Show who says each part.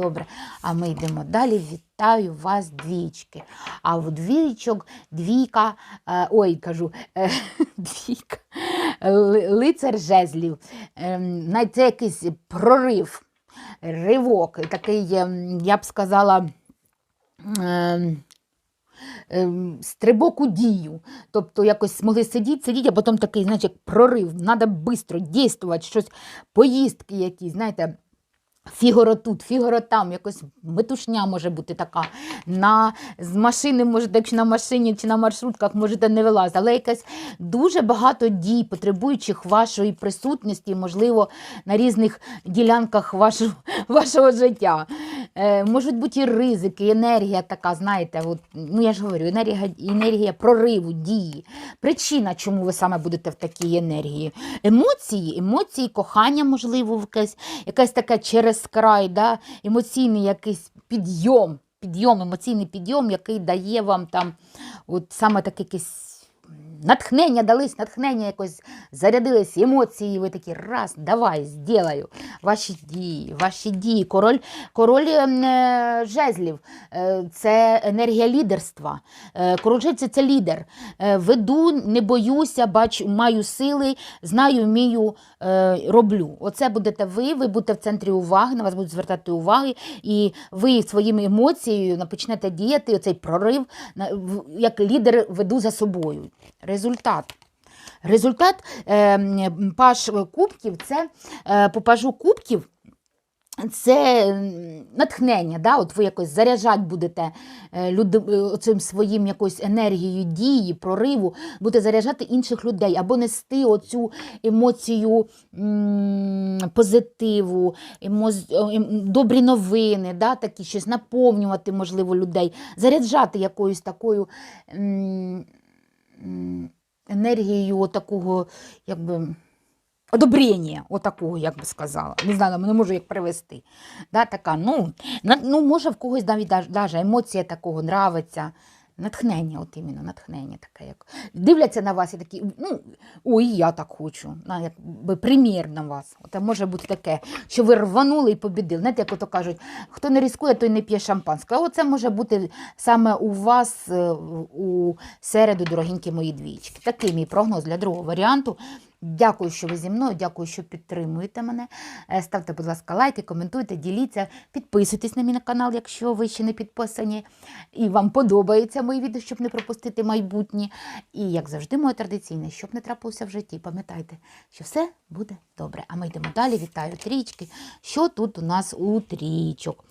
Speaker 1: Добре, а ми йдемо далі. Вітаю вас, двічки. А у двічок двійка, е, ой, кажу, е, двійка, лицар жезлів. Ем, це якийсь прорив, ривок, такий, ем, я б сказала, ем, стрибок у дію. Тобто якось змогли сидіти, сидіти, а потім такий, значить, прорив. Треба швидко дійствувати, щось, поїздки якісь, знаєте. Фігуро тут, фігуро там, якось метушня може бути така. На, з машини, можете, якщо на машині чи на маршрутках можете не вилазити, але якась дуже багато дій, потребуючих вашої присутності, можливо, на різних ділянках вашого, вашого життя. Е, можуть бути ризики, енергія така, знаєте, от, ну я ж говорю, енергія, енергія прориву, дії. Причина, чому ви саме будете в такій енергії. Емоції, емоції, кохання, можливо, якесь, якась така через край, да? емоційний якийсь підйом, підйом, емоційний підйом, який дає вам там от саме таке якесь натхнення дались, натхнення якось зарядились, емоції, ви такі раз, давай, зділаю. Ваші дії, ваші дії. Король, король ем, е, жезлів е, це енергія лідерства. Е, Король жезлів – це лідер. Е, Веду, не боюся, бачу, маю сили, знаю, вмію, е, роблю. Оце будете ви, ви будете в центрі уваги, на вас будуть звертати уваги, і ви своїми емоцією почнете діяти, оцей прорив, як лідер веду за собою. Результат. Результат е, м, паш кубків це е, по пажу кубків. Це натхнення, да? от ви якось заряджати будете е, люди, е, оцим своїм якоюсь енергією дії, прориву, будете заряджати інших людей або нести оцю емоцію позитиву, емоз, о, ем, добрі новини, да? такі щось наповнювати, можливо, людей, заряджати якоюсь такою. м, енергією такого, якби. Одобрення, отакого, як би сказала. Не знаю, не можу як привести. Да, така, ну, ну, може в когось навіть даже емоція такого нравиться. Натхнення, от іменно, натхнення таке. Як. Дивляться на вас і такі, ну, ой, я так хочу. На, якби примір на вас. От може бути таке, що ви рванули і побідили. Знаєте, як ото кажуть, хто не ризикує, той не п'є шампанське. А Оце може бути саме у вас е, у середу, дорогенькі мої двічки. Такий мій прогноз для другого варіанту. Дякую, що ви зі мною, дякую, що підтримуєте мене. Е, Ставте, будь ласка, лайки, коментуйте, діліться, підписуйтесь на мій канал, якщо ви ще не підписані. І вам подобаються мої відео, щоб не пропустити майбутнє. І, як завжди, моє традиційне, щоб не трапилося в житті, пам'ятайте, що все буде добре. А ми йдемо далі. Вітаю трічки. Що тут у нас у трічок?